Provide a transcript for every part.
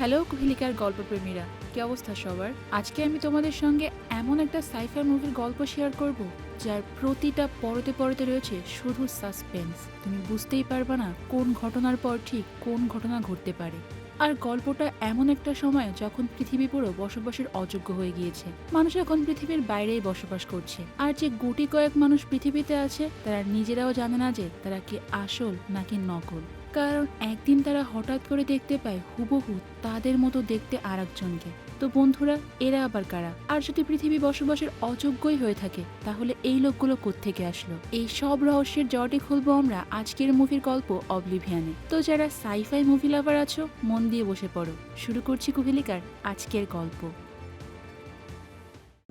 Hello কুহিলিকার গল্পপ্রেমীরা, কি অবস্থা সবার? আজকে আমি তোমাদের সঙ্গে এমন একটা সাইফার মুভির গল্প শেয়ার করব, যার প্রতিটা পরতে পরতে রয়েছে শুধু সাসপেন্স। তুমি বুঝতেই পারবে না কোন ঘটনার পর ঠিক কোন ঘটনা ঘটতে পারে। আর গল্পটা এমন একটা সময় যখন পৃথিবী পুরো বসবাসের অযোগ্য হয়ে গিয়েছে। মানুষ এখন পৃথিবীর বাইরেই বসবাস করছে। আর যে গুটি কয়েক মানুষ পৃথিবীতে আছে, তারা নিজেরাও জানে না যে তারা কি আসল নাকি নকল। কারণ একদিন তারা হঠাৎ করে দেখতে পায় হুবহু তাদের মতো দেখতে আর একজনকে তো বন্ধুরা, এরা আবার কারা? আর যদি পৃথিবী বসবাসের অযোগ্যই হয়ে থাকে, তাহলে এই লোকগুলো কোত্থেকে আসলো? এই সব রহস্যের জটে খুলবো আমরা আজকের মুভির গল্প অবলিভিয়ানে। তো যারা সাইফাই মুভি লাভার আছো, মন দিয়ে বসে পড়ো। শুরু করছি কুহেলিকার আজকের গল্প।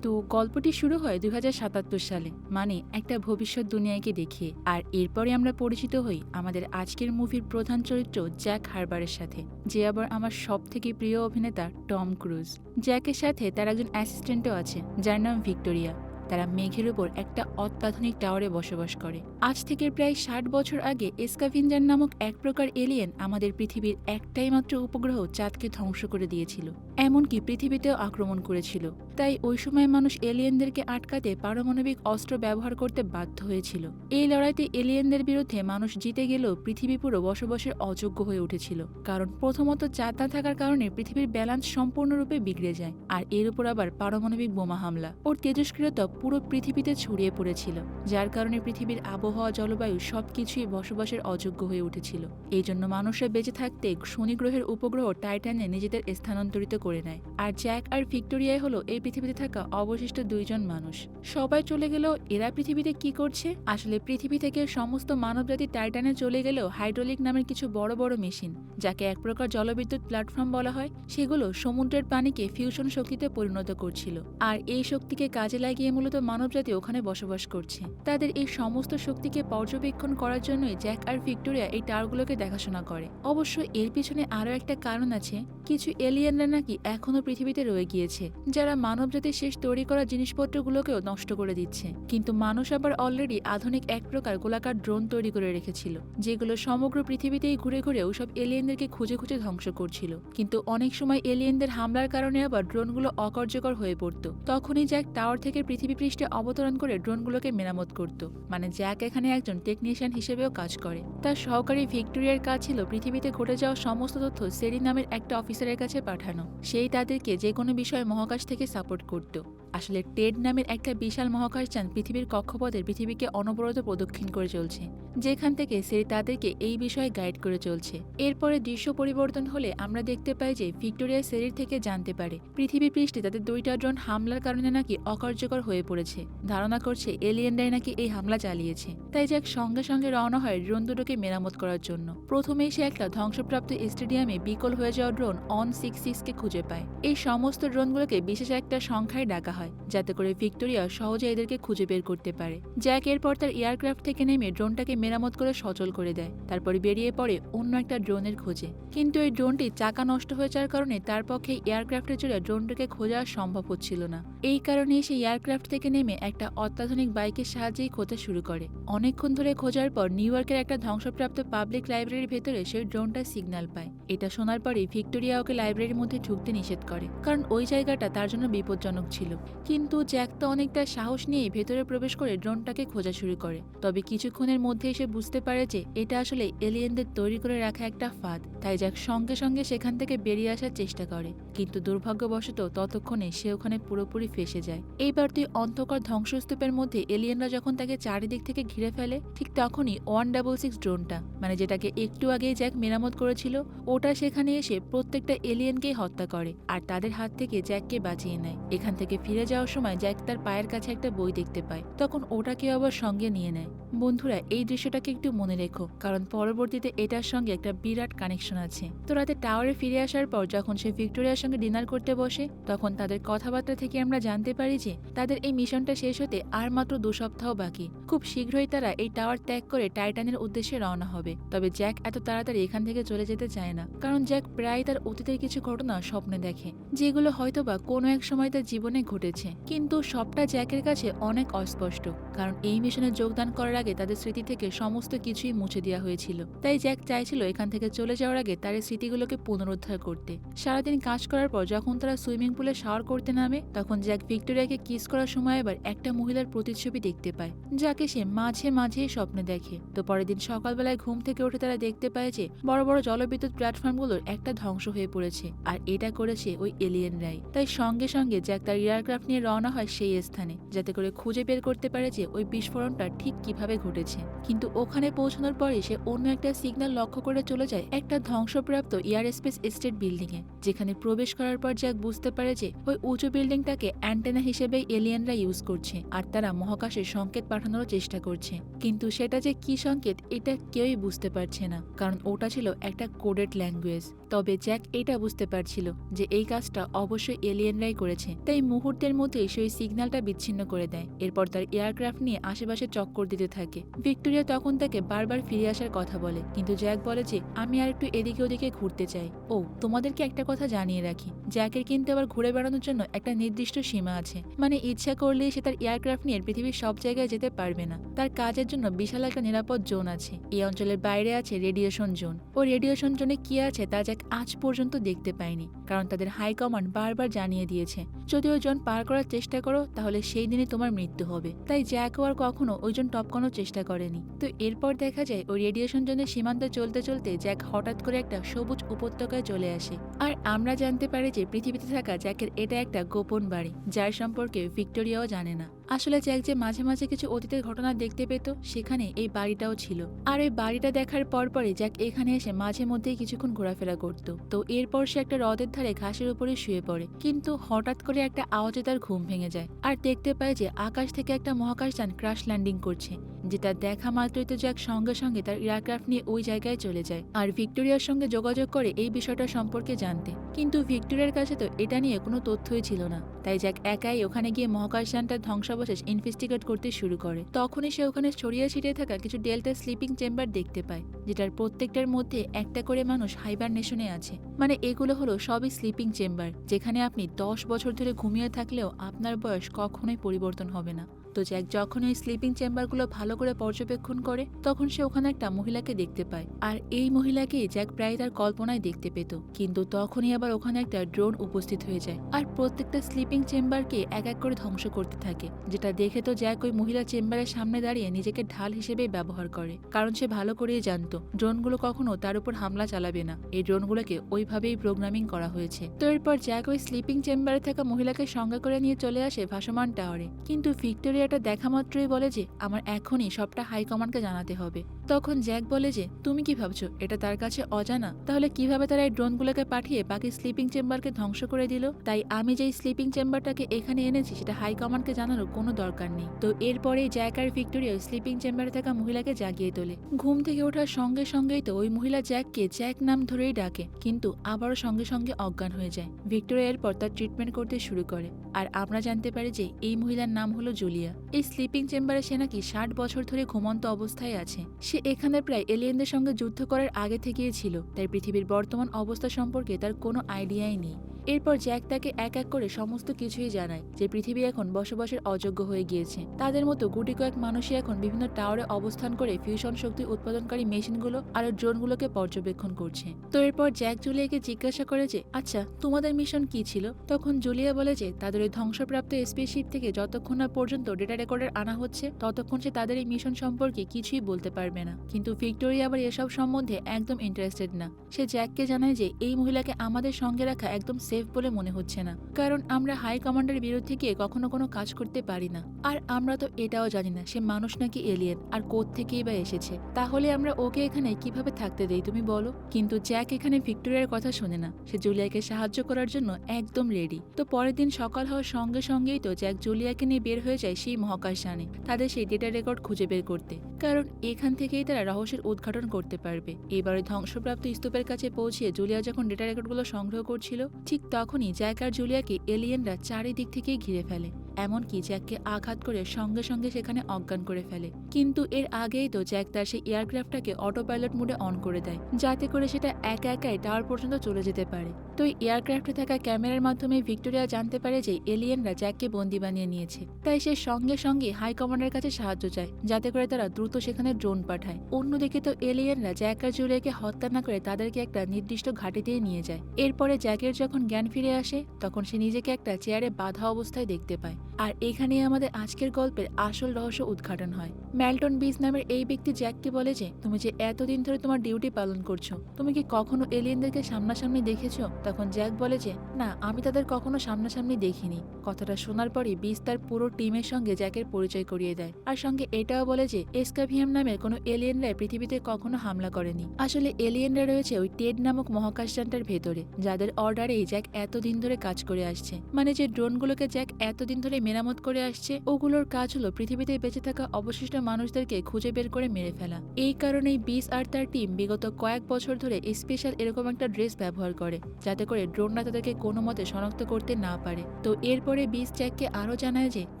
তো গল্পটি শুরু হয় দুই হাজার সাতাত্তর সালে। মানে একটা ভবিষ্যৎ দুনিয়াকে দেখিয়ে। আর এরপরে আমরা পরিচিত হই আমাদের আজকের মুভির প্রধান চরিত্র জ্যাক হারবারের সাথে, যে আবার আমার সব থেকে প্রিয় অভিনেতা টম ক্রুজ। জ্যাকের সাথে তার একজন অ্যাসিস্ট্যান্টও আছে, যার নাম ভিক্টোরিয়া। তারা মেঘের উপর একটা অত্যাধুনিক টাওয়ারে বসবাস করে। আজ থেকে প্রায় ষাট বছর আগে এসকাভিঞ্জার নামক এক প্রকার এলিয়েন আমাদের পৃথিবীর একটাই মাত্র উপগ্রহ চাঁদকে ধ্বংস করে দিয়েছিল। এমনকি পৃথিবীতেও আক্রমণ করেছিল। তাই ওই সময় মানুষ এলিয়েনদেরকে আটকাতে পারমাণবিক অস্ত্র ব্যবহার করতে বাধ্য হয়েছিল। এই লড়াইতে এলিয়েনদের বিরুদ্ধে মানুষ জিতে গেলেও পৃথিবী পুরো বসবাসের অযোগ্য হয়ে উঠেছিল। কারণ প্রথমত চাঁদ না থাকার কারণে পৃথিবীর ব্যালান্স সম্পূর্ণরূপে বিগড়ে যায়, আর এর উপর আবার পারমাণবিক বোমা হামলা। ওর তেজস্ক্রিয়তা পুরো পৃথিবীতে ছড়িয়ে পড়েছিল, যার কারণে পৃথিবীর আবহাওয়া, জলবায়ু সবকিছুই বসবাসের অযোগ্য হয়ে উঠেছিল। এই জন্য মানুষের বেঁচে থাকতে শনি গ্রহের উপগ্রহ টাইটানে নিজেদের স্থানান্তরিত করে নেয়। আর জ্যাক আর ভিক্টোরিয়াই হলো এই পৃথিবীতে থাকা অবশিষ্ট দুইজন মানুষ। সবাই চলে গেলেও এরা পৃথিবীতে কি করছে? আসলে পৃথিবী থেকে সমস্ত মানবজাতি টাইটানে চলে গেলেও হাইড্রোলিক নামের কিছু বড় বড় মেশিন, যাকে এক প্রকার জলবিদ্যুৎ প্ল্যাটফর্ম বলা হয়, সেগুলো সমুদ্রের পানিকে ফিউশন শক্তিতে পরিণত করছিল। আর এই শক্তিকে কাজে লাগিয়ে মূলত মানবজাতি ওখানে বসবাস করছে। তাদের এই সমস্ত শক্তিকে পর্যবেক্ষণ করার জন্যই জ্যাক আর ভিক্টোরিয়া এই টাওয়ারগুলোকে দেখাশোনা করে। অবশ্য এর পিছনে আরও একটা কারণ আছে, কিছু এলিয়েনরা নাকি এখনও পৃথিবীতে রয়ে গিয়েছে, যারা মানবজাতির শেষ তৈরি করা জিনিসপত্রগুলোকেও নষ্ট করে দিচ্ছে। কিন্তু মানুষ আবার অলরেডি আধুনিক এক প্রকার গোলাকার ড্রোন তৈরি করে রেখেছিল, যেগুলো সমগ্র পৃথিবীতেই ঘুরে ঘুরে ওসব এলিয়েনদেরকে খুঁজে খুঁজে ধ্বংস করছিল। কিন্তু অনেক সময় এলিয়েনদের হামলার কারণে আবার ড্রোনগুলো অকার্যকর হয়ে পড়তো। তখনই জ্যাক টাওয়ার থেকে পৃথিবী পৃষ্ঠে অবতরণ করে ড্রোনগুলোকে মেরামত করত মানে জ্যাক এখানে একজন টেকনিশিয়ান হিসেবেও কাজ করে। তার সহকারী ভিক্টোরিয়ার কাজ ছিল পৃথিবীতে ঘটে যাওয়া সমস্ত তথ্য সেরি নামের একটা অফিসারের কাছে পাঠানো। সেই তাদেরকে যে কোনো বিষয়ে মহাকাশ থেকে সাপোর্ট করত। আসলে টেড নামের একটা বিশাল মহাকাশযান পৃথিবীর কক্ষপথের পৃথিবীকে অনবরত প্রদক্ষিণ করে চলছে, যেখান থেকে সে তাদেরকে এই বিষয়ে গাইড করে চলছে। এরপরে দৃশ্য পরিবর্তন হলে আমরা দেখতে পাই যে ভিক্টোরিয়া সেরির থেকে জানতে পারে, পৃথিবী পৃষ্ঠে তাদের দুইটা ড্রোন হামলার কারণে নাকি অকার্যকর হয়ে পড়েছে। ধারণা করছে এলিয়েনরাই নাকি এই হামলা চালিয়েছে। তাই জ্যাক সঙ্গে সঙ্গে রওনা হয় ড্রোন দুটোকে মেরামত করার জন্য। প্রথমেই সে একটা ধ্বংসপ্রাপ্ত স্টেডিয়ামে বিকল হয়ে যাওয়া ড্রোন অন সিক্স সিক্সকে খুঁজে পায়। এই সমস্ত ড্রোনগুলোকে বিশেষ একটা সংখ্যায় ডাকা হয়। যাতে করে ভিক্টোরিয়া সহজে এদেরকে খুঁজে বের করতে পারে। জ্যাক এরপর তার এয়ারক্রাফট থেকে নেমে ড্রোনটাকে মেরামত করে সচল করে দেয়। তারপরে বেরিয়ে পড়ে অন্য একটা ড্রোনের খোঁজে। কিন্তু এই ড্রোনটি চাকা নষ্ট হয়ে যাওয়ার কারণে তার পক্ষে এয়ারক্রাফটে চড়ে ড্রোনটাকে খোঁজা সম্ভব হচ্ছিল না। এই কারণে সে এয়ারক্রাফট থেকে নেমে একটা অত্যাধুনিক বাইকের সাহায্যেই খোঁজা শুরু করে। অনেকক্ষণ ধরে খোঁজার পর নিউ ইয়র্কের একটা ধ্বংসপ্রাপ্ত পাবলিক লাইব্রেরির ভেতরে সেই ড্রোনটা সিগন্যাল পায়। এটা শোনার পরে ভিক্টোরিয়া ওকে লাইব্রেরির মধ্যে ঢুকতে নিষেধ করে, কারণ ওই জায়গাটা তার জন্য বিপজ্জনক ছিল। কিন্তু জ্যাক তো অনেকটা সাহস নিয়ে ভেতরে প্রবেশ করে ড্রোনটাকে খোঁজা শুরু করে। তবে কিছুক্ষণের মধ্যে এসে বুঝতে পারে যে এটা আসলে এলিয়েনদের তৈরি করে রাখা একটা ফাঁদ। তাই জ্যাক সঙ্গে সঙ্গে সেখান থেকে বেরিয়ে আসার চেষ্টা করে। কিন্তু দুর্ভাগ্যবশত ততক্ষণে সে ওখানে পুরোপুরি ফেসে যায়। এইবার তুই অন্ধকার ধ্বংসস্তূপের মধ্যে এলিয়েনরা যখন তাকে চারিদিক থেকে ঘিরে ফেলে, ঠিক তখনই ওয়ান ডাবল সিক্স ড্রোনটা মানে যেটাকে একটু আগেই জ্যাক মেরামত করেছিল, ওটা সেখানে এসে প্রত্যেকটা এলিয়েনকেই হত্যা করে, আর তাদের হাত থেকে জ্যাককে বাঁচিয়ে নেয়। এখান থেকে ফিরে যাওয়ার সময় জ্যাক তার পায়ের কাছে একটা বই দেখতে পায়। তখন ওটাকে আবার সঙ্গে নিয়ে নেয়। বন্ধুরা, এই দৃশ্যটাকে একটু মনে রেখো, কারণ পরবর্তীতে এটার সঙ্গে একটা বিরাট কানেকশন আছে। তো রাতে টাওয়ারে ফিরে আসার পর যখন সে ভিক্টোরিয়ার সঙ্গে ডিনার করতে বসে, তখন তাদের কথাবার্তা থেকে আমরা জানতে পারি যে, তাদের এই মিশনটা শেষ হতে আর মাত্র দু সপ্তাহ বাকি। খুব শীঘ্রই তারা এই টাওয়ার ত্যাগ করে টাইটানের উদ্দেশ্যে রওনা হবে। তবে জ্যাক এত তাড়াতাড়ি এখান থেকে চলে যেতে চায় না, কারণ জ্যাক প্রায় তার অতীতের কিছু ঘটনা স্বপ্নে দেখে, যেগুলো হয়তোবা কোনো এক সময় তার জীবনে ঘটেছে। এসেছে কিন্তু সবটা জ্যাকের কাছে অনেক অস্পষ্ট, কারণ এই মিশনে যোগদান করার আগে তাদের স্মৃতি থেকে সমস্ত কিছুই মুছে দেওয়া হয়েছিল। তাই জ্যাক চাইছিল এখান থেকে চলে যাওয়ার আগে তার স্মৃতিগুলোকে পুনরুদ্ধার করতে। সারাদিন কাজ করার পর যখন তারা সুইমিং পুলে শাওয়ার করতে নামে, তখন জ্যাক ভিক্টোরিয়াকে কিস করার সময় এবার একটা মহিলার প্রতিচ্ছবি দেখতে পায়, যাকে সে মাঝে মাঝেই স্বপ্নে দেখে। তো পরের দিন সকালবেলায় ঘুম থেকে উঠে তারা দেখতে পায় যে বড় বড় জলবিদ্যুৎ প্ল্যাটফর্মগুলোর একটা ধ্বংস হয়ে পড়েছে, আর এটা করেছে ওই এলিয়েনরাই তাই সঙ্গে সঙ্গে জ্যাক তার এয়ারক্রাফট নিয়ে রওনা হয় সেই স্থানে, যাতে করে খুঁজে বের করতে পারে যে ওই বিস্ফোরণটা ঠিক কীভাবে ঘটেছে। কিন্তু ওখানে পৌঁছানোর পরে সে অন্য একটা সিগন্যাল লক্ষ্য করে চলে যায় একটা ধ্বংসপ্রাপ্ত এয়ার স্পেস এস্টেট বিল্ডিং এ, যেখানে প্রবেশ করার পর জ্যাক বুঝতে পারে যে ওই উঁচু বিল্ডিংটাকে অ্যান্টেনা হিসেবে এলিয়েনরা ইউজ করছে আর তারা মহাকাশে সংকেত পাঠানোর চেষ্টা করছে। কিন্তু সেটা যে কি সংকেত, এটা কেউই বুঝতে পারছে না, কারণ ওটা ছিল একটা কোডেড ল্যাঙ্গুয়েজ। তবে জ্যাক এটা বুঝতে পারছিল যে এই কাজটা অবশ্যই এলিয়েনরাই করেছে। তাই মুহূর্তের মধ্যেই সেই সিগন্যালটা বিচ্ছিন্ন করে দেয়। এরপর তার এয়ারক্রাফট নিয়ে আশেপাশে চক্কর দিতে থাকে। ভিক্টোরিয়া তখন তাকে বারবার ফিরে আসার কথা বলে, কিন্তু জ্যাক বলে যে, আমি আর একটু এদিকে ওদিকে ঘুরতে চাই। ও, তোমাদেরকে একটা কথা জানিয়ে রাখি। জ্যাকের কিন্তু আবার ঘুরে বেড়ানোর জন্য একটা নির্দিষ্ট সীমা আছে। মানে ইচ্ছা করলেই সে তার এয়ারক্রাফট নিয়ে পৃথিবীর সব জায়গায় যেতে পারবে না। তার কাজের জন্য বিশাল একটা নিরাপদ জোন আছে। এই অঞ্চলের বাইরে আছে রেডিয়েশন জোন। ও রেডিয়েশন জোনে কি আছে তা জ্যাক আজ পর্যন্ত দেখতে পায়নি, কারণ তাদের হাই কমান্ড বারবার জানিয়ে দিয়েছে। যদিও জোন পার করার চেষ্টা করো, তাহলে সেই দিনে তোমার মৃত্যু হবে। তাই জ্যাকও আর কখনো ওই জোন টপকানোর চেষ্টা করেনি। তো এরপর দেখা যায়, ওই রেডিয়েশন জোনের সীমান্ত চলতে চলতে জ্যাক হঠাৎ করে একটা সবুজ উপত্যকায় চলে আসে। আর আমরা জানতে পারি যে পৃথিবীতে থাকা জ্যাকের এটা একটা গোপন বাড়ি, যার সম্পর্কে ভিক্টোরিয়াও জানে না। আসলে জ্যাক যে মাঝে মাঝে কিছু অতীতের ঘটনা দেখতে পেত, সেখানে এই বাড়িটাও ছিল। আর এই বাড়িটা দেখার পরপরই জ্যাক এখানে এসে মাঝে মধ্যেই কিছুক্ষণ ঘোরাফেরা করত। তো এরপর সে একটা হ্রদের ধারে ঘাসের উপরে শুয়ে পড়ে। কিন্তু হঠাৎ করে একটা আওয়াজে তার ঘুম ভেঙে যায়। আর দেখতে পায় যে আকাশ থেকে একটা মহাকাশযান ক্রাশ ল্যান্ডিং করছে। যেটা দেখা মাত্রই তো জ্যাক সঙ্গে সঙ্গে তার এয়ারক্রাফট নিয়ে ওই জায়গায় চলে যায়। আর ভিক্টোরিয়ার সঙ্গে যোগাযোগ করে এই বিষয়টা সম্পর্কে জানতে। কিন্তু ভিক্টোরিয়ার কাছে তো এটা নিয়ে কোনো তথ্যই ছিল না। তাই জ্যাক একাই ওখানে গিয়ে মহাকাশযানটার ধ্বংসাবশেষ ইনভেস্টিগেট করতে শুরু করে। তখনই সে ওখানে ছড়িয়ে ছিটিয়ে থাকা কিছু ডেল্টা স্লিপিং চেম্বার দেখতে পায়, যেটার প্রত্যেকটার মধ্যে একটা করে মানুষ হাইবারনেশনে আছে। মানে এগুলো হলো সবই স্লিপিং চেম্বার যেখানে আপনি দশ বছর ধরে ঘুমিয়ে থাকলেও আপনার বয়স কখনোই পরিবর্তন হবে না। তো জ্যাক যখন ওই স্লিপিং চেম্বারগুলো ভালো করে পর্যবেক্ষণ করে, তখন সে ওখানে একটা মহিলাকে দেখতে পায়। আর এই মহিলাকে জ্যাক প্রায় তার কল্পনায় দেখতে পেত। কিন্তু তখনই আবার ওখানে একটা ড্রোন উপস্থিত হয়ে যায়। আর প্রত্যেকটা স্লিপিং চেম্বারকে এক এক করে ধ্বংস করতে থাকে, যেটা দেখে তো জ্যাক ওই মহিলা চেম্বারের সামনে দাঁড়িয়ে নিজেকে ঢাল হিসেবেই ব্যবহার করে। কারণ সে ভালো করেই জানতো, ড্রোনগুলো কখনো তার উপর হামলা চালাবে না। এই ড্রোনগুলোকে ওইভাবেই প্রোগ্রামিং করা হয়েছে। তো এরপর জ্যাক ওই স্লিপিং চেম্বারে থাকা মহিলাকে সঙ্গে করে নিয়ে চলে আসে ভাসমান টাওয়ারে কিন্তু ভিক্টোরিয়া এটা দেখা মাত্রই বলে যে, আমার এখনই সবটা হাইকমান্ডকে জানাতে হবে। তখন জ্যাক বলে যে, তুমি কি ভাবছ? এটা তার কাছে অজানা। তাহলে কীভাবে তারা এই ড্রোনগুলোকে পাঠিয়ে বাকি স্লিপিং চেম্বারকে ধ্বংস করে দিল? তাই আমি যেই স্লিপিং চেম্বারটাকে এখানে এনেছি, সেটা হাইকমান্ডকে জানানোর কোনো দরকার নেই। তো এরপরেই জ্যাক আর ভিক্টোরিয়া স্লিপিং চেম্বারে থাকা মহিলাকে জাগিয়ে তোলে। ঘুম থেকে ওঠার সঙ্গে সঙ্গেই তো ওই মহিলা জ্যাককে জ্যাক নাম ধরেই ডাকে, কিন্তু আবারও সঙ্গে সঙ্গে অজ্ঞান হয়ে যায়। ভিক্টোরিয়া এরপর তার ট্রিটমেন্ট করতে শুরু করে। আর আমরা জানতে পারি যে এই মহিলার নাম হলো জুলিয়া। এই স্লিপিং চেম্বারে সে নাকি ষাট বছর ধরে ঘুমন্ত অবস্থায় আছে। সে এখানে প্রায় এলিয়েনদের সঙ্গে যুদ্ধ করার আগে থেকেই ছিল। তাই পৃথিবীর বর্তমান অবস্থা সম্পর্কে তার কোনো আইডিয়াই নেই। এরপর জ্যাক তাকে এক এক করে সমস্ত কিছুই জানায় যে পৃথিবী এখন বসবাসের অযোগ্য হয়ে গিয়েছে। তাদের মতো গুটি কয়েক মানুষই এখন বিভিন্ন টাওয়ারে অবস্থান করে ফিউশন শক্তি উৎপাদনকারী মেশিনগুলো আর ড্রোনগুলোকে পর্যবেক্ষণ করছে। তো এরপর জ্যাক জুলিয়াকে জিজ্ঞাসা করে যে আচ্ছা তোমাদের মিশন কি ছিল? তখন জুলিয়া বলে যে, তাদের ওই ধ্বংসপ্রাপ্ত স্পেসশিপ থেকে যতক্ষণ না পর্যন্ত ডেটা রেকর্ডার আনা হচ্ছে, ততক্ষণ সে তাদের এই মিশন সম্পর্কে কিছুই বলতে পারবে না। কিন্তু ভিক্টোরিয়া আবার এসব সম্বন্ধে একদম ইন্টারেস্টেড না। সে জ্যাককে জানায় যে এই মহিলাকে আমাদের সঙ্গে রাখা একদম সেফ বলে মনে হচ্ছে না। কারণ আমরা হাই কমান্ডারের বিরুদ্ধে গিয়ে কখনো কোনো কাজ করতে পারি না। আর আমরা তো এটাও জানি না সে মানুষ নাকি এলিয়েন আর কোথ থেকেই বা এসেছে। তাহলে আমরা ওকে এখানে কীভাবে থাকতে দেই তুমি বলো? কিন্তু জ্যাক এখানে ভিক্টোরিয়ার কথা শোনে না। সে জুলিয়াকে সাহায্য করার জন্য একদম রেডি তো পরের দিন সকাল হওয়ার সঙ্গে সঙ্গেই তো জ্যাক জুলিয়াকে নিয়ে বের হয়ে যায় সেই মহাকাশযানে তাদের সেই ডেটা রেকর্ড খুঁজে বের করতে। কারণ এখান থেকেই তারা রহস্যের উদ্ঘাটন করতে পারবে। এবারে ধ্বংসপ্রাপ্ত স্তূপের কাছে পৌঁছে জুলিয়া যখন ডেটা রেকর্ডগুলো সংগ্রহ করছিল, ঠিক তখনই জ্যাক আর জুলিয়াকে এলিয়েনরা চারিদিক থেকেই ঘিরে ফেলে। এমনকি জ্যাককে আঘাত করে সঙ্গে সঙ্গে সেখানে অজ্ঞান করে ফেলে। কিন্তু এর আগেই তো জ্যাক তার সেই এয়ারক্রাফটটাকে অটো পাইলট মোডে অন করে দেয়, যাতে করে সেটা একা একাই টাওয়ার পর্যন্ত চলে যেতে পারে। তো এয়ারক্রাফটে থাকা ক্যামেরার মাধ্যমে ভিক্টোরিয়া জানতে পারে যে এলিয়েনরা জ্যাককে বন্দি বানিয়ে নিয়েছে। তাই সে সঙ্গে সঙ্গে হাই কমান্ডের কাছে সাহায্য চায়, যাতে করে তারা দ্রুত সেখানে ড্রোন পাঠায়। অন্যদিকে তো এলিয়েনরা জ্যাক আর জুলিয়াকে হত্যা না করে তাদেরকে একটা নির্দিষ্ট ঘাটিতেই নিয়ে যায়। এরপরে জ্যাকের যখন জ্ঞান ফিরে আসে, তখন সে নিজেকে একটা চেয়ারে বাধা অবস্থায় দেখতে পায়। আর এখানেই আমাদের আজকের গল্পের আসল রহস্য উদ্ঘাটন হয়। ম্যালটন বিস নামের এই ব্যক্তি জ্যাককে বলে যে, তুমি যে এতদিন ধরে তোমার ডিউটি পালন করছ, তুমি কি কখনো এলিয়েনদেরকে সামনাসামনি দেখেছ? তখন জ্যাক বলে যে, না, আমি তাদের কখনো সামনাসামনি দেখিনি। কথাটা শোনার পরই বিস তার পুরো টিমের সঙ্গে জ্যাকের পরিচয় করিয়ে দেয়। আর সঙ্গে এটাও বলে যে, এসকাভিয়াম নামের কোনো এলিয়েনরা পৃথিবীতে কখনো হামলা করেনি। আসলে এলিয়েনরা রয়েছে ওই টেড নামক মহাকাশযানটার ভেতরে, যাদের অর্ডারে জ্যাক এতদিন ধরে কাজ করে আসছে। মানে যে ড্রোনগুলোকে জ্যাক এতদিন ধরে মেরামত করে আসছে, ওগুলোর কাজ হলো পৃথিবীতে বেঁচে থাকা অবশিষ্ট মানুষদেরকে খুঁজে বের করে মেরে ফেলা। এই কারণেই বিস আর তার টিম বিগত কয়েক বছর ধরে স্পেশাল এরকম একটা ড্রেস ব্যবহার করে, যাতে করে ড্রোনরা তাদেরকে কোনো মতে শনাক্ত করতে না পারে। তো এরপরে বিস চ্যাককে আরও জানায় যে,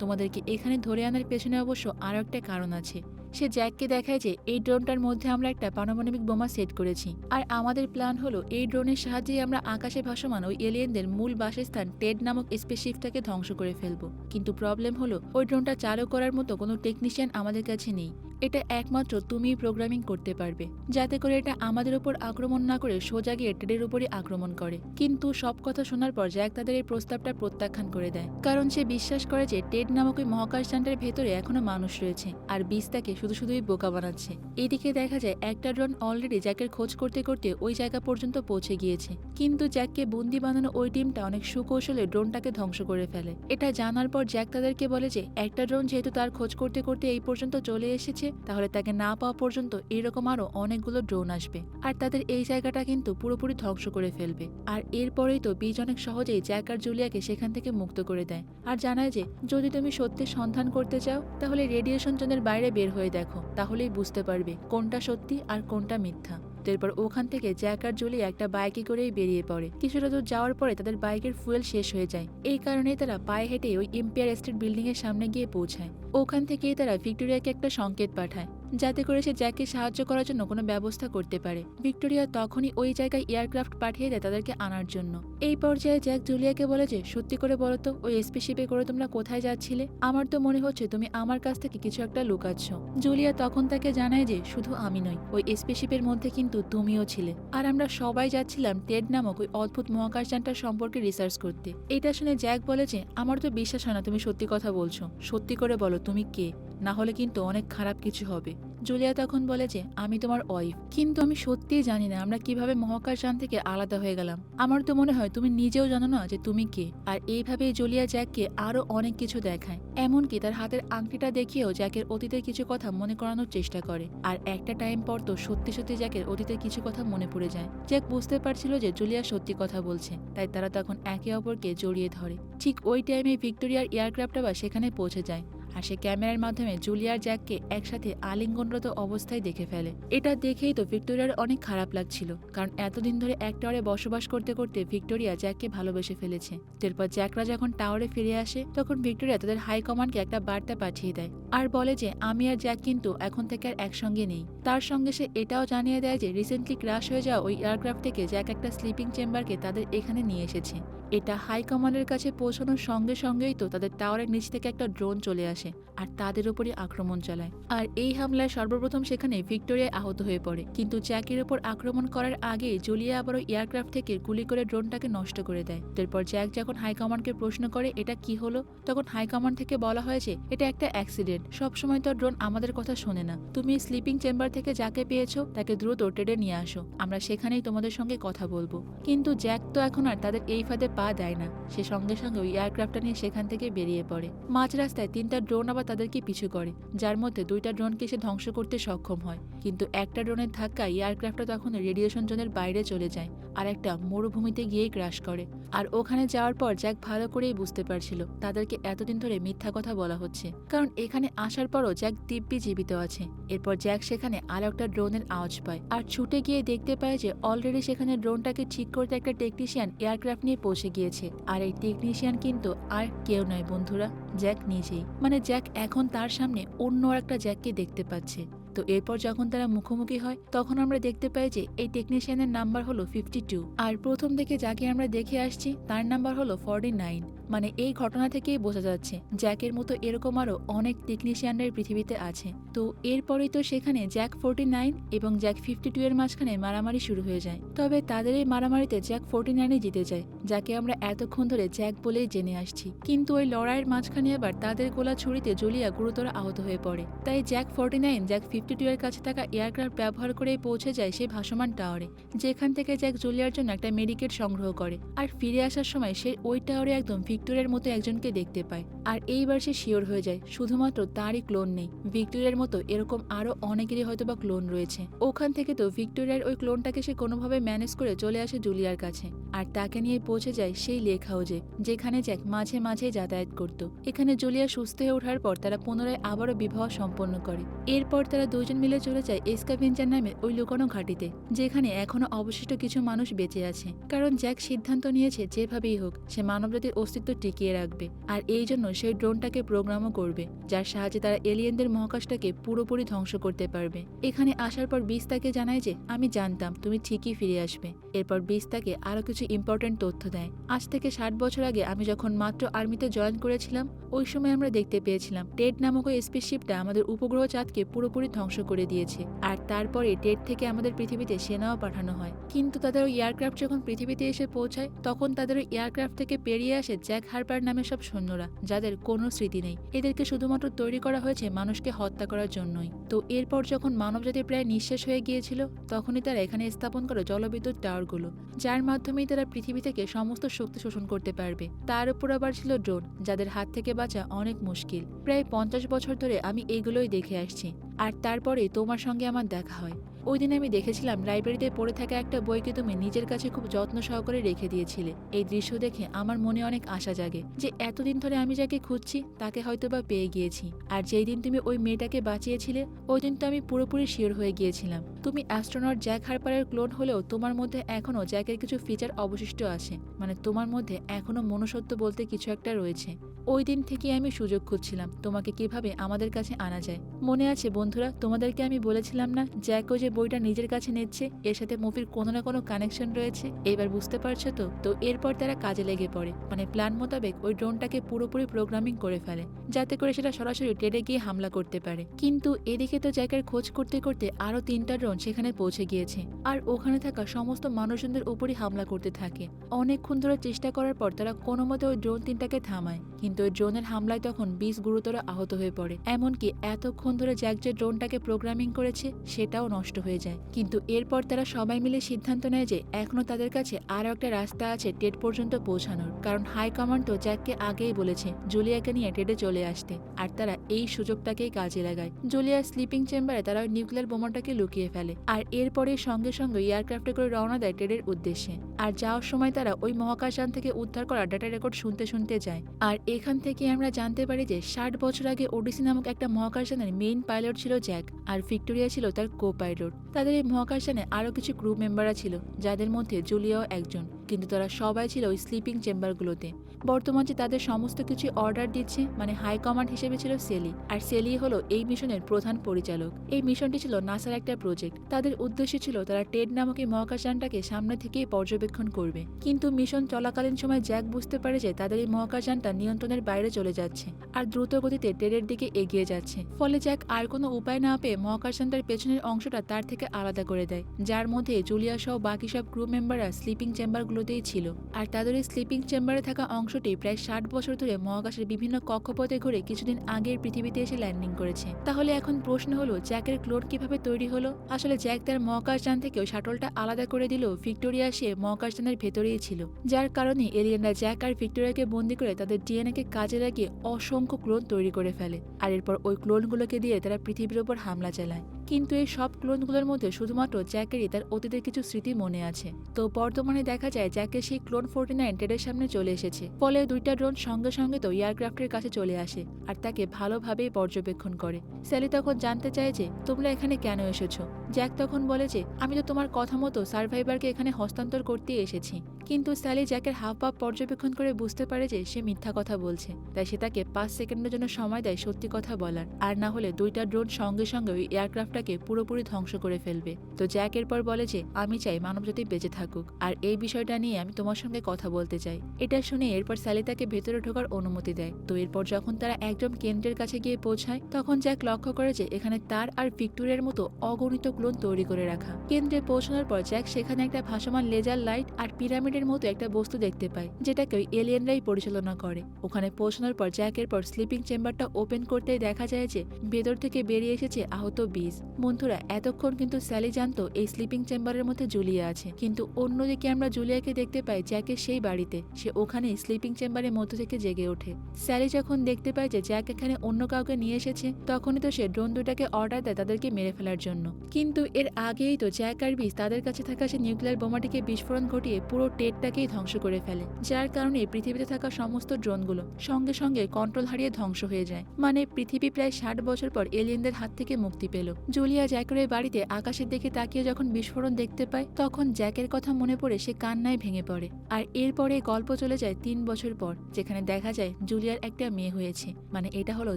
তোমাদেরকে এখানে ধরে আনার পেছনে অবশ্য আরও একটা কারণ আছে। সে জ্যাককে দেখায় যে এই ড্রোনটার মধ্যে আমরা একটা পারমাণবিক বোমা সেট করেছি। আর আমাদের প্ল্যান হলো এই ড্রোনের সাহায্যে আমরা আকাশে ভাসমান ওই এলিয়েনদের মূল বাসস্থান টেড নামক স্পেসশিপটাকে ধ্বংস করে ফেলব। কিন্তু প্রবলেম হলো, ওই ড্রোনটা চালু করার মতো কোনো টেকনিশিয়ান আমাদের কাছে নেই। এটা একমাত্র তুমিই প্রোগ্রামিং করতে পারবে, যাতে করে এটা আমাদের উপর আক্রমণ না করে সোজা গিয়ে টেডের উপরই আক্রমণ করে। কিন্তু সব কথা শোনার পর জ্যাক তাদের এই প্রস্তাবটা প্রত্যাখ্যান করে দেয়। কারণ সে বিশ্বাস করে যে টেড নামক ওই মহাকাশযানটার ভেতরে এখনও মানুষ রয়েছে, আর বিস তাকে শুধু শুধুই বোকা বানাচ্ছে। এদিকে দেখা যায় একটা ড্রোন অলরেডি জ্যাকের খোঁজ করতে করতে ওই জায়গা পর্যন্ত পৌঁছে গিয়েছে। কিন্তু জ্যাককে বন্দি বানানো ওই টিমটা অনেক সুকৌশলে ড্রোনটাকে ধ্বংস করে ফেলে। এটা জানার পর জ্যাক তাদেরকে বলে যে, একটা ড্রোন যেহেতু তার খোঁজ করতে করতে এই পর্যন্ত চলে এসেছে তাহলে তাকে না পাওয়া পর্যন্ত এরকম আরও অনেকগুলো ড্রোন আসবে। আর তাদের এই জায়গাটা কিন্তু পুরোপুরি ধ্বংস করে ফেলবে। আর এরপরেই তো বীজ অনেক সহজেই জ্যাক আর জুলিয়াকে সেখান থেকে মুক্ত করে দেয়। আর জানায় যে, যদি তুমি সত্যি সন্ধান করতে চাও, তাহলে রেডিয়েশন জোনের বাইরে বের হয়ে দেখো, তাহলেই বুঝতে পারবে কোনটা সত্যি আর কোনটা মিথ্যা। এরপর ওখান থেকে জ্যাক আর জুলি একটা বাইকে করেই বেরিয়ে পড়ে। কিছুটা দূর যাওয়ার পরে তাদের বাইকের ফুয়েল শেষ হয়ে যায়। এই কারণে তারা পায়ে হেঁটে ওই এম্পিয়ার এস্টেট বিল্ডিং এর সামনে গিয়ে পৌঁছায়। ওখান থেকেই তারা ভিক্টোরিয়াকে একটা সংকেত পাঠায়। যাতে করে সে জ্যাককে সাহায্য করার জন্য কোনো ব্যবস্থা করতে পারে। ভিক্টোরিয়া তখনই ওই জায়গায় এয়ারক্রাফট পাঠিয়ে দেয় তাদেরকে আনার জন্য। এই পর্যায়ে জ্যাক জুলিয়াকে বলে যে, সত্যি করে বলো তো, ওই স্পেসশিপে করে তোমরা কোথায় যাচ্ছিলে? আমার তো মনে হচ্ছে তুমি আমার কাছ থেকে কিছু একটা লুকাচ্ছ। জুলিয়া তখন তাকে জানায় যে, শুধু আমি নই, ওই স্পেসশিপের মধ্যে কিন্তু তুমিও ছিলে। আর আমরা সবাই যাচ্ছিলাম টেড নামক ওই অদ্ভুত মহাকাশযানটার সম্পর্কে রিসার্চ করতে। এটা শুনে জ্যাক বলে যে, আমার তো বিশ্বাস হয় না তুমি সত্যি কথা বলছো। সত্যি করে বলো, তুমি কে? না হলে কিন্তু অনেক খারাপ কিছু হবে। জুলিয়া তখন বলে যে, আমি তোমার ওয়াইফ কিন্তু আমি সত্যিই জানি না আমরা কীভাবে মহাকাশযান থেকে আলাদা হয়ে গেলাম। আমার তো মনে হয় তুমি নিজেও জানো না যে তুমি কে। আর এইভাবেই জুলিয়া জ্যাককে আরও অনেক কিছু দেখায়। এমনকি তার হাতের আংটিটা দেখিয়েও জ্যাকের অতীতের কিছু কথা মনে করানোর চেষ্টা করে। আর একটা টাইম পর তো সত্যি সত্যি জ্যাকের অতীতের কিছু কথা মনে পড়ে যায়। জ্যাক বুঝতে পারছিল যে জুলিয়া সত্যি কথা বলছে, তাই তারা তখন একে অপরকে জড়িয়ে ধরে। ঠিক ওই টাইমে ভিক্টোরিয়ার এয়ারক্রাফট আবার সেখানে পৌঁছে যায়। আর সে ক্যামেরার মাধ্যমে জুলিয়ার জ্যাককে একসাথে আলিঙ্গনরত অবস্থায় দেখে ফেলে। এটা দেখেই তো ভিক্টোরিয়ার অনেক খারাপ লাগছিল, কারণ এতদিন ধরে এক টাওয়ারে বসবাস করতে করতে ভিক্টোরিয়া জ্যাককে ভালোবেসে ফেলেছে। এরপর জ্যাকরা যখন টাওয়ারে ফিরে আসে, তখন ভিক্টোরিয়া তাদের হাই কমান্ডকে একটা বার্তা পাঠিয়ে দেয় আর বলে যে, আমি আর জ্যাক কিন্তু এখন থেকে আর একসঙ্গে নেই। তার সঙ্গে সে এটাও জানিয়ে দেয় যে, রিসেন্টলি ক্রাশ হয়ে যাওয়া ওই এয়ারক্রাফট থেকে জ্যাক একটা স্লিপিং চেম্বারকে তাদের এখানে নিয়ে এসেছে। এটা হাই কমান্ডের কাছে পৌঁছানোর সঙ্গে সঙ্গেই তো তাদের টাওয়ারের নিচ থেকে একটা ড্রোন চলে আসে। আর তাদের উপরই আক্রমণ চালায়। আর এই হামলায় সর্বপ্রথম সেখানে ভিক্টোরিয়া আহত হয়ে পড়ে। কিন্তু জ্যাকের ওপর আক্রমণ করার আগে জুলিয়া আবারও এয়ারক্রাফট থেকে গুলি করে ড্রোনটাকে নষ্ট করে দেয়। এরপর জ্যাক যখন হাইকমান্ডকে প্রশ্ন করে, এটা কি হলো? তখন হাইকমান্ড থেকে বলা হয়েছে এটা একটা অ্যাক্সিডেন্ট। সবসময় তো ড্রোন আমাদের কথা শোনে না। তুমি স্লিপিং চেম্বার থেকে যাকে পেয়েছ, তাকে দ্রুত টেডে নিয়ে আসো। আমরা সেখানেই তোমাদের সঙ্গে কথা বলব। কিন্তু জ্যাক তো এখন আর তাদের এই ফাঁদে পা দেয় না। সে সঙ্গে সঙ্গে ওই এয়ারক্রাফটটা নিয়ে সেখান থেকে বেরিয়ে পড়ে। মাঝ রাস্তায় তিনটা ড্রোন ড্রোন আবার তাদেরকে পিছু করে, যার মধ্যে দুইটা ড্রোনকে সে ধ্বংস করতে সক্ষম হয়। কিন্তু একটা ড্রোনের ধাক্কায় এয়ারক্রাফটটা তখন রেডিয়েশন জোনের বাইরে চলে যায় আর একটা মরুভূমিতে গিয়ে ক্রাশ করে। আর ওখানে যাওয়ার পর জ্যাক ভালো করেই বুঝতে পারছিল, তাদেরকে এতদিন ধরে মিথ্যা কথা বলা হচ্ছে। কারণ এখানে আসার পরও জ্যাক দিব্যি জীবিত আছে। এরপর জ্যাক সেখানে আরও একটা ড্রোনের আওয়াজ পায় আর ছুটে গিয়ে দেখতে পায় যে অলরেডি সেখানে ড্রোনটাকে ঠিক করতে একটা টেকনিশিয়ান এয়ারক্রাফট নিয়ে পৌঁছে গিয়েছে। আর এই টেকনিশিয়ান কিন্তু আর কেউ নয় বন্ধুরা, জ্যাক নিজেই। মানে জ্যাক এখন তার সামনে অন্য একটা জ্যাককে দেখতে পাচ্ছে। তো এরপর যখন তারা মুখোমুখি হয়, তখন আমরা দেখতে পাই যে এই টেকনিশিয়ানের নাম্বার হলো ফিফটি টু আর প্রথম থেকে যাকে আমরা দেখে আসছি, তার নাম্বার হলো ফর্টি নাইন মানে এই ঘটনা থেকেই বোঝা যাচ্ছে, জ্যাকের মতো এরকম আরও অনেক টেকনিশিয়ানরাই পৃথিবীতে আছে। তো এরপরেই তো সেখানে জ্যাক ফোর্টি নাইন এবং জ্যাক ফিফটি টু এর মাঝখানে মারামারি শুরু হয়ে যায়। তবে তাদের এই মারামারিতে জ্যাক ফোর্টি নাইনে জিতে যায়। যাকে আমরা এতক্ষণ ধরে জ্যাক বলেই জেনে আসছি। কিন্তু ওই লড়াইয়ের মাঝখানে আবার তাদের গোলা ছুরিতে জুলিয়া গুরুতর আহত হয়ে পড়ে। তাই Jack forty nine, Jack fifty two এর কাছে থাকা এয়ারক্রাফট ব্যবহার করেই পৌঁছে যায় সেই ভাসমান টাওয়ারে, যেখান থেকে জ্যাক জুলিয়ার জন্য একটা মেডিকেট সংগ্রহ করে। আর ফিরে আসার সময় সে ওই টাওয়ারে একদম ভিক্টোরিয়ার মতো একজনকে দেখতে পায়। আর এইবার সে শিওর হয়ে যায়, শুধুমাত্র তারই ক্লোন নেই। ভিক্টোরিয়ার মতো এরকম আরও অনেকেরই হয়তো বা ক্লোন রয়েছে। ওখান থেকে তো ভিক্টোরিয়ার ওই ক্লোনটাকে সে কোনোভাবে ম্যানেজ করে চলে আসে জুলিয়ার কাছে। আর তাকে নিয়ে পৌঁছে যায় সেই লেক হাউজে, যেখানে জ্যাক মাঝে মাঝে যাতায়াত করত। এখানে জুলিয়া সুস্থ হয়ে ওঠার পর তারা পুনরায় আবারও বিবাহ সম্পন্ন করে। এরপর তারা দুজন মিলে চলে যায় এসকাভেঞ্চার নামে ওই লুকানো ঘাটিতে, যেখানে এখনও অবশিষ্ট কিছু মানুষ বেঁচে আছে। কারণ জ্যাক সিদ্ধান্ত নিয়েছে, যেভাবেই হোক, সে মানবজাতির অস্তিত্ব টিকিয়ে রাখবে। আর এই জন্য সেই ড্রোনটাকে প্রোগ্রামও করবে, যার সাহায্যে তারা এলিয়েনদের মহাকাশটাকে পুরোপুরি ধ্বংস করতে পারবে। এখানে আসার পর বিস তাকে জানায় যে, আমি জানতাম, তুমি ঠিকই ফিরে আসবে। এরপর বিস তাকে আরও কিছু ইম্পর্টেন্ট তথ্য দেয়। আজ থেকে ষাট বছর আগে আমি যখন মাত্র আর্মিতে জয়েন করেছিলাম, ওই সময় আমরা দেখতে পেয়েছিলাম, টেড নামক ওই স্পেসশিপটা আমাদের উপগ্রহ চাঁদকে পুরোপুরি ধ্বংস করে দিয়েছে। আর তারপরে টেড থেকে আমাদের পৃথিবীতে সেনাও পাঠানো হয়। কিন্তু তাদের ওই এয়ারক্রাফট যখন পৃথিবীতে এসে পৌঁছায়, তখন তাদের ওই এয়ারক্রাফট থেকে পেরিয়ে আসে জ্যাক হারপার নামে সব সৈন্যরা, যাদের কোনো স্মৃতি নেই। এদেরকে শুধুমাত্র তৈরি করা হয়েছে মানুষকে হত্যা করার জন্যই। তো এরপর যখন মানবজাতি প্রায় নিঃশেষ হয়ে গিয়েছিল, তখনই তারা এখানে স্থাপন করে জলবিদ্যুৎ টাওয়ারগুলো, যার মাধ্যমেই তারা পৃথিবী থেকে সমস্ত শক্তি শোষণ করতে পারবে। তার উপর আবার ছিল ড্রোন, যাদের হাত থেকে বাঁচা অনেক মুশকিল। প্রায় পঞ্চাশ বছর ধরে আমি এগুলোই দেখে আসছি। আর তারপরে তোমার সঙ্গে আমার দেখা হয়। ওই দিন আমি দেখেছিলাম লাইব্রেরিতে পড়ে থাকা একটা বইকে তুমি নিজের কাছে খুব যত্ন সহকারে রেখে দিয়েছিলে। এই দৃশ্য দেখে আমার মনে অনেক আশা জাগে যে এতদিন ধরে আমি যাকে খুঁজছি, তাকে হয়তো বা পেয়ে গিয়েছি। আর যেই দিন তুমি ওই মেয়েটাকে বাঁচিয়েছিলে, ওই দিন তো আমি পুরোপুরি শিওর হয়ে গিয়েছিলাম। তুমি অ্যাস্ট্রোনট জ্যাক হারপারের ক্লোন হলেও তোমার মধ্যে এখনও জ্যাকের কিছু ফিচার অবশিষ্ট আছে। মানে তোমার মধ্যে এখনও মনুষ্যত্ব বলতে কিছু একটা রয়েছে। ওই দিন থেকে আমি সুযোগ খুঁজছিলাম তোমাকে কীভাবে আমাদের কাছে আনা যায়। মনে আছে বন্ধুরা, তোমাদেরকে আমি বলেছিলাম না জ্যাকও যে বইটা নিজের কাছে নিচ্ছে, এর সাথে মুভির কোনো না কোনো কানেকশন রয়েছে, এবার বুঝতে পারছ তো? তো এরপর তারা কাজে লেগে পড়ে। মানে প্ল্যান মোতাবেক ওই ড্রোনটাকে পুরোপুরি প্রোগ্রামিং করে ফেলে, যাতে করে সেটা সরাসরি টেরে গিয়ে হামলা করতে পারে। কিন্তু এদিকে তো জায়গার খোঁজ করতে করতে আরও তিনটা ড্রোন সেখানে পৌঁছে গিয়েছে, আর ওখানে থাকা সমস্ত মানুষজনদের উপরই হামলা করতে থাকে। অনেকক্ষণ ধরে চেষ্টা করার পর তারা কোনো মতে ওই ড্রোন তিনটাকে থামায়, কিন্তু ওই ড্রোনের হামলায় তখন বিষ গুরুতর আহত হয়ে পড়ে। এমনকি এতক্ষণ ধরে জ্যাক যে ড্রোনটাকে প্রোগ্রামিং করেছে, সেটাও নষ্ট হয়ে যায়। কিন্তু এরপর তারা সবাই মিলে সিদ্ধান্ত নেয় যে এখনও তাদের কাছে আরও একটা রাস্তা আছে টেট পর্যন্ত পৌঁছানোর। কারণ হাই কমান্ড তো জ্যাককে আগেই বলেছে জুলিয়াকে নিয়ে টেটে চলে আসতে। আর তারা এই সুযোগটাকেই কাজে লাগায়। জুলিয়ার স্লিপিং চেম্বারে তারা নিউক্লিয়ার বোমাটাকে লুকিয়ে ফেলে। আর এরপরে সঙ্গে সঙ্গে এয়ারক্রাফটে করে রওনা দেয় টেডের উদ্দেশ্যে। আর যাওয়ার সময় তারা ওই মহাকাশযান থেকে উদ্ধার করা ডাটা রেকর্ড শুনতে শুনতে যায়। আর এখান থেকে আমরা জানতে পারি যে ষাট বছর আগে ওডিসি নামক একটা মহাকাশযানের মেইন পাইলট ছিল জ্যাক। আর ভিক্টোরিয়া ছিল তার কো পাইলট তাদের এই মহাকাশযানে আরও কিছু ক্রু মেম্বাররা ছিল যাদের মধ্যে জুলিয়াও একজন। কিন্তু তারা সবাই ছিল ওই স্লিপিং চেম্বারগুলোতে বর্তমান যে তাদের সমস্ত কিছু অর্ডার দিচ্ছে মানে হাই কমান্ড হিসেবে ছিল সেলি। আর সেলি হলো এই মিশনের প্রধান পরিচালক। এই মিশনটি ছিল নাসার একটা প্রজেক্ট তাদের উদ্দেশ্য ছিল তারা টেড নামক এই মহাকাশযানটাকে সামনে থেকেই পর্যবেক্ষণ করবে। কিন্তু মিশন চলাকালীন সময় জ্যাক বুঝতে পারে যে তাদের এই মহাকাশযানটা নিয়ন্ত্রণের বাইরে চলে যাচ্ছে আর দ্রুত গতিতে টেডের দিকে এগিয়ে যাচ্ছে। ফলে জ্যাক আর কোনো উপায় না পেয়ে মহাকাশযানটার পেছনের অংশটা তার থেকে আলাদা করে দেয়। যার মধ্যে জুলিয়া সহ বাকি সব ক্রু মেম্বাররা স্লিপিং চেম্বারগুলো গ্রহগুলোতেই ছিল। আর তাদের স্লিপিং চেম্বারে থাকা অংশটি প্রায় ষাট বছর ধরে মহাকাশের বিভিন্ন কক্ষপথে ঘুরে কিছুদিন আগের পৃথিবীতে এসে ল্যান্ডিং করেছে। তাহলে এখন প্রশ্ন হলো, জ্যাকের ক্লোন কীভাবে তৈরি হলো? আসলে জ্যাক তার মহাকাশযান থেকে ওই শাটলটা আলাদা করে দিল ভিক্টোরিয়া সে মহাকাশযানের ভেতরেই ছিল। যার কারণে এলিয়েনরা জ্যাক আর ভিক্টোরিয়াকে বন্দি করে তাদের ডিএনএ কে কাজে লাগিয়ে অসংখ্য ক্লোন তৈরি করে ফেলে। আর এরপর ওই ক্লোনগুলোকে দিয়ে তারা পৃথিবীর ওপর হামলা চালায়। কিন্তু এই সব ক্লোনগুলোর মধ্যে শুধুমাত্র জ্যাকেরই তার অতীতের কিছু স্মৃতি মনে আছে। তো বর্তমানে দেখা যায় জ্যাকের সেই ক্লোন ফোর্টি নাইন টেডের সামনে চলে এসেছে। ফলে দুইটা ড্রোন সঙ্গে সঙ্গে তো এয়ারক্রাফটের কাছে চলে আসে আর তাকে ভালোভাবেই পর্যবেক্ষণ করে। স্যালি তখন জানতে চায় যে, তোমরা এখানে কেন এসেছ? জ্যাক তখন বলে যে, আমি তো তোমার কথা মতো সার্ভাইভারকে এখানে হস্তান্তর করতে এসেছি। কিন্তু স্যালি জ্যাকের হাফ পাপ পর্যবেক্ষণ করে বুঝতে পারে যে সে মিথ্যা কথা বলছে, তাই সে তাকে পাঁচ সেকেন্ডের জন্য সময় দেয় সত্যি কথা বলার, আর না হলে দুইটা ড্রোন সঙ্গে সঙ্গে ওই এয়ারক্রাফটটাকে পুরোপুরি ধ্বংস করে ফেলবে। তো জ্যাক এরপর বলে যে, আমি চাই মানবজাতি বেঁচে থাকুক, আর এই বিষয়টা নিয়ে আমি তোমার সঙ্গে কথা বলতে চাই। এটা শুনে এরপর স্যালি তাকে ভেতরে ঢোকার অনুমতি দেয়। তো এরপর যখন তারা একদম কেন্দ্রের কাছে গিয়ে পৌঁছায়, তখন জ্যাক লক্ষ্য করে যে এখানে তার আর ভিক্টোরিয়ার মতো অগণিত ক্লোন তৈরি করে রাখা। কেন্দ্রে পৌঁছানোর পর জ্যাক সেখানে একটা ভাসমান লেজার লাইট আর পিরামিডের মতো একটা বস্তু দেখতে পায় যেটাকে ওই এলিয়েনরাই পরিচালনা করে। ওখানে পৌঁছানোর পর জ্যাকের পর স্লিপিং চেম্বারটা ওপেন করতেই দেখা যায় যে, ভেতর থেকে বেরিয়ে এসেছে আহত বীজ বন্ধুরা, এতক্ষণ কিন্তু স্যালি জানতো এই স্লিপিং চেম্বারের মধ্যে জুলিয়া আছে। কিন্তু অন্যদিকে আমরা জুলিয়াকে দেখতে পাই জ্যাকের সেই বাড়িতে। সে ওখানে স্লিপিং চেম্বারের মধ্য থেকে জেগে ওঠে। স্যালি যখন দেখতে পায় যে জ্যাক এখানে অন্য কাউকে নিয়ে এসেছে, তখনই তো সে ড্রোন দুটাকে অর্ডার দেয় তাদেরকে মেরে ফেলার জন্য। কিন্তু এর আগেই তো জ্যাক আর বিস তাদের কাছে থাকা সে নিউক্লিয়ার বোমাটিকে বিস্ফোরণ ঘটিয়ে পুরো টেটটাকেই ধ্বংস করে ফেলে, যার কারণে পৃথিবীতে থাকা সমস্ত ড্রোনগুলো সঙ্গে সঙ্গে কন্ট্রোল হারিয়ে ধ্বংস হয়ে যায়। মানে পৃথিবী প্রায় ষাট বছর পর এলিয়েনদের হাত থেকে মুক্তি পেল। জুলিয়া জ্যাকের বাড়িতে আকাশের দিকে তাকিয়ে যখন বিস্ফোরণ দেখতে পায়, তখন জ্যাকের কথা মনে পড়ে সে কান্নায় ভেঙে পড়ে। আর এরপরে গল্প চলে যায় তিন বছর পর, যেখানে দেখা যায় জুলিয়ার একটা মেয়ে হয়েছে। মানে এটা হলো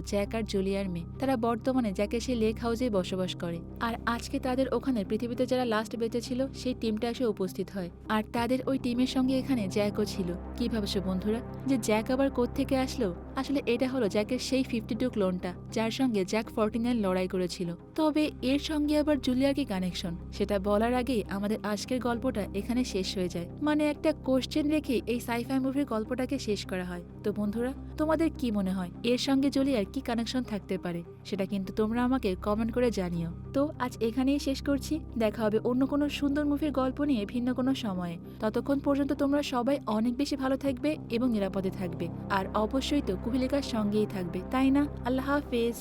জ্যাক আর জুলিয়ার মেয়ে। তারা বর্তমানে জ্যাকের সে লেক হাউসে বসবাস করে। আর আজকে তাদের ওখানে পৃথিবীতে যারা লাস্ট বেঁচে ছিল, সেই টিমটা এসে উপস্থিত হয়। আর তাদের ওই টিমের সঙ্গে এখানে জ্যাকও ছিল। কি ভাবছ বন্ধুরা? যে জ্যাক আবার থেকে আসলো? আসলে এটা হলো জ্যাকের সেই ফিফটি টু ক্লোনটা, যার সঙ্গে জ্যাক ফর্টি নাইন লড়াই করেছিল। তবে এর সঙ্গে আবার জুলিয়া কি কানেকশন, সেটা বলার আগেই আমাদের আজকের গল্পটা এখানে শেষ হয়ে যায়। মানে একটা কোশ্চেন রেখে এই সাইফাই মুভির গল্পটাকে শেষ করা হয়। তো বন্ধুরা তোমাদের কি মনে হয়? এর সঙ্গে জুলিয়ার কি কানেকশন থাকতে পারে? সেটা কিন্তু তোমরা আমাকে কমেন্ট করে জানিও। তো আজ এখানেই শেষ করছি। দেখা হবে অন্য কোনো সুন্দর মুভির গল্প নিয়ে ভিন্ন কোনো সময়ে। ততক্ষণ পর্যন্ত তোমরা সবাই অনেক বেশি ভালো থাকবে এবং নিরাপদে থাকবে। আর অবশ্যই তো কুহিলিকার সঙ্গেই থাকবে, তাই না? আল্লাহ হাফেজ।